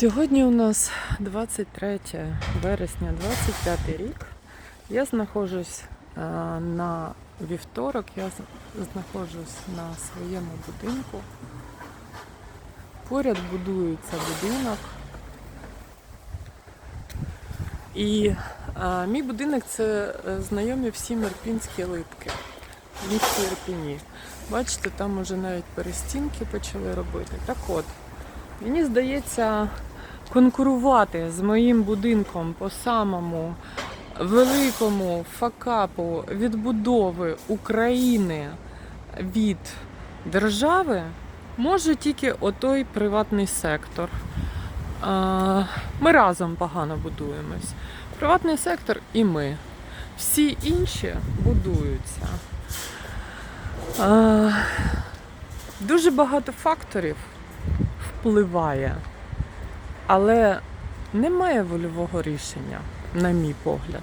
Сьогодні у нас 23 вересня, 25 рік. Я знаходжусь е, на вівторок, я знаходжусь на своєму будинку. Поряд будується будинок. І е, мій будинок це е, знайомі всі мерпінські липки в місті Ірпіні. Бачите, там уже навіть перестінки почали робити. Так от, мені здається, конкурувати з моїм будинком по самому великому факапу відбудови України від держави може тільки отой приватний сектор. Ми разом погано будуємось. Приватний сектор і ми. Всі інші будуються. Дуже багато факторів впливає, але немає вольового рішення, на мій погляд.